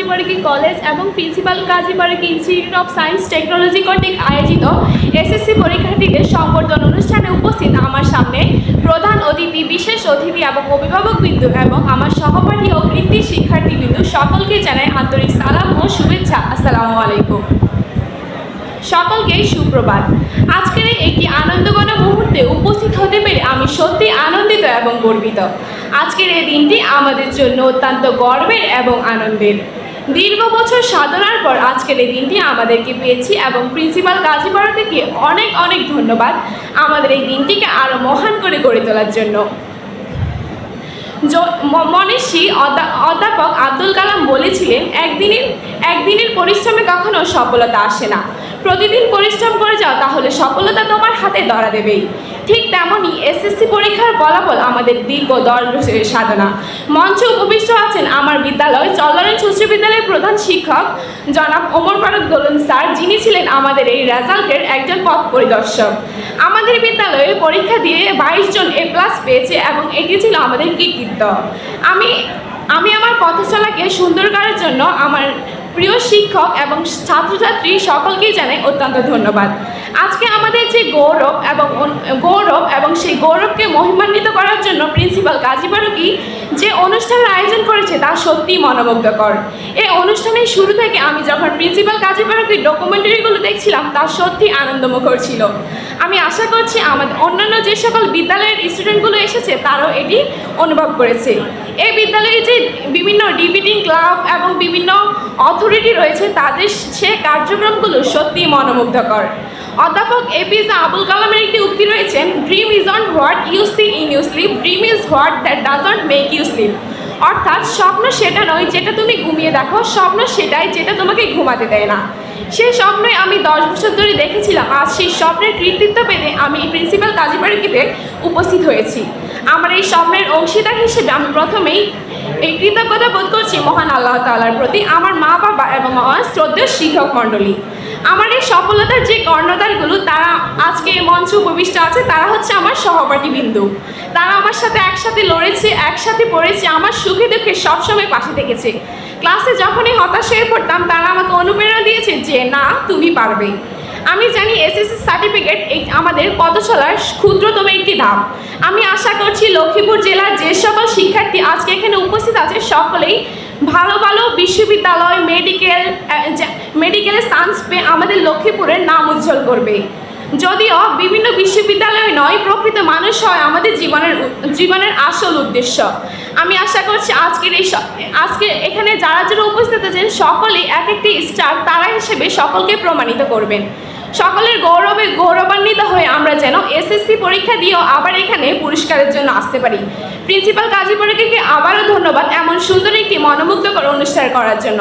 কাজী Pariki college এবং principal Kazi Pariki institute of science technology কর্তৃক আয়োজিত এসএসসি পরীক্ষার্থীদের সংবর্ধন অনুষ্ঠানে উপস্থিত আমার সামনে প্রধান অতিথি, বিশেষ অতিথি এবং অভিভাবক বিন্দু এবং আমার সহপাঠী ও কৃতি শিক্ষার্থী বিন্দু সকলকে জানাই আন্তরিক সালাম ও শুভেচ্ছা। আসসালামু আলাইকুম। সকলকে সুপ্রভাত। আজকের একটি আনন্দঘন মুহূর্তে উপস্থিত হতে পেরে আমি সত্যি আনন্দিত এবং গর্বিত। আজকের এই দিনটি আমাদের জন্য অত্যন্ত গর্বের এবং আনন্দের। দীর্ঘ বছর সাধনার পর আজকের এই দিনটি আমাদেরকে পেয়েছি এবং প্রিন্সিপাল গাজীপাড়া থেকে অনেক অনেক ধন্যবাদ আমাদের এই দিনটিকে আরও মহান করে গড়ে তোলার জন্য। মনীষী অধ্যা- অধ্যাপক আব্দুল কালাম বলেছিলেন, একদিনের একদিনের পরিশ্রমে কখনো সফলতা আসে না। প্রতিদিন পরিশ্রম করে যাও তাহলে সফলতা তোমার হাতে ধরা দেবেই। ঠিক তেমনই এসএসসি পরীক্ষার ফলাফল আমাদের দীর্ঘ দশ সাধনা। মঞ্চে উপবিষ্ট আছেন আমার বিদ্যালয় চলরেন্স উচ্চ বিদ্যালয়ের প্রধান শিক্ষক জনাব ওমর ফারুক দোলন স্যার, যিনি ছিলেন আমাদের এই রেজাল্টের একজন পথ পরিদর্শক। আমাদের বিদ্যালয়ে পরীক্ষা দিয়ে বাইশ জন এ প্লাস পেয়েছে এবং এটি ছিল আমাদের কৃতিত্ব। আমি আমি আমার পথচলাকে সুন্দর করার জন্য আমার প্রিয় শিক্ষক এবং ছাত্রছাত্রী সকলকেই জানাই অত্যন্ত ধন্যবাদ। আজকে আমাদের গৌরব এবং গৌরব এবং সেই গৌরবকে মহিমান্বিত করার জন্য প্রিন্সিপাল গাজী বারুকি যে অনুষ্ঠানের আয়োজন করেছে তা সত্যিই মনোমুগ্ধকর। এই অনুষ্ঠানের শুরু থেকে আমি যখন প্রিন্সিপাল গাজী বারুকির ডকুমেন্টারিগুলো দেখছিলাম, তা সত্যি আনন্দমুখর ছিল। আমি আশা করছি আমাদের অন্যান্য যে সকল বিদ্যালয়ের স্টুডেন্টগুলো এসেছে, তারাও এটি অনুভব করেছে। এই বিদ্যালয়ে যে বিভিন্ন ডিবিটিং ক্লাব এবং বিভিন্ন অথরিটি রয়েছে, তাদের সে কার্যক্রমগুলো সত্যিই মনোমুগ্ধকর। অধ্যাপক এপিজে আবুল কালামের একটি উক্তি রয়েছেন dream is on what you see in you sleep dream is what that doesn't make you sleep অর্থাৎ স্বপ্ন সেটা নয় যেটা তুমি ঘুমিয়ে দেখো, স্বপ্ন সেটাই যেটা তোমাকে ঘুমাতে দেয় না। সেই স্বপ্নই আমি দশ বছর ধরে দেখেছিলাম আজ সেই স্বপ্নের কৃতিত্ব পেতে আমি প্রিন্সিপাল কাজীবাড়িতে উপস্থিত হয়েছি। আমার এই স্বপ্নের অংশীদার হিসেবে আমি প্রথমেই এই কৃতজ্ঞতা বোধ করছি মহান আল্লাহ তাআলার প্রতি, আমার মা বাবা এবং আমার শ্রদ্ধেয় শিক্ষক মণ্ডলী। আমার এই সফলতার যে কর্ণধারগুলো, তারা আজকে মঞ্চে উপবিষ্ট আছে, তারা হচ্ছে আমার সহপাঠী বিন্দু তারা আমার সাথে একসাথে লড়েছে, একসাথে পড়েছে, আমার সুখে দুঃখে সবসময় পাশে থেকেছে। ক্লাসে যখনই হতাশ হয়ে পড়তাম, তারা আমাকে অনুপ্রেরণা দিয়েছে যে, না, তুমি পারবে। আমি জানি এসএসসি সার্টিফিকেট এই আমাদের পদচলার ক্ষুদ্রতম একটি ধাপ। আমি আশা করছি লক্ষ্মীপুর জেলার যে সকল শিক্ষার্থী আজকে এখানে উপস্থিত আছে, সকলেই ভালো ভালো বিশ্ববিদ্যালয় মেডিকেল মেডিকেলে সায়েন্স পেয়ে আমাদের লক্ষ্মীপুরের নাম উজ্জ্বল করবে। যদিও বিভিন্ন বিশ্ববিদ্যালয় নয়, প্রকৃত মানুষ হয় আমাদের জীবনের জীবনের আসল উদ্দেশ্য। আমি আশা করছি আজকের এই আজকে এখানে যারা যারা উপস্থিত আছেন, সকলেই এক একটি স্টার তারা হিসেবে সকলকে প্রমাণিত করবেন। সকলের গৌরবে গৌরবান্বিত হয়ে আমরা যেন এসএসসি পরীক্ষা দিয়েও আবার এখানে পুরস্কারের জন্য আসতে পারি। প্রিন্সিপাল কাজী পরীক্ষাকে আবারও ধন্যবাদ এমন সুন্দর একটি মনোমুগ্ধকর অনুষ্ঠান করার জন্য।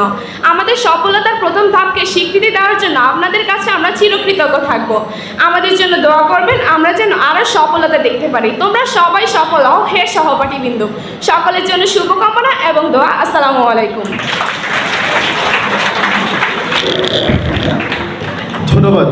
আমাদের সফলতার প্রথম ধাপকে স্বীকৃতি দেওয়ার জন্য আপনাদের কাছে আমরা চিরকৃতজ্ঞ থাকব। আমাদের জন্য দোয়া করবেন, আমরা যেন আরও সফলতা দেখতে পারি। তোমরা সবাই সফল হও, হে সহপাঠী বিন্দু। সকলের জন্য শুভকামনা এবং দোয়া। আসসালামু আলাইকুম। ধন্যবাদ।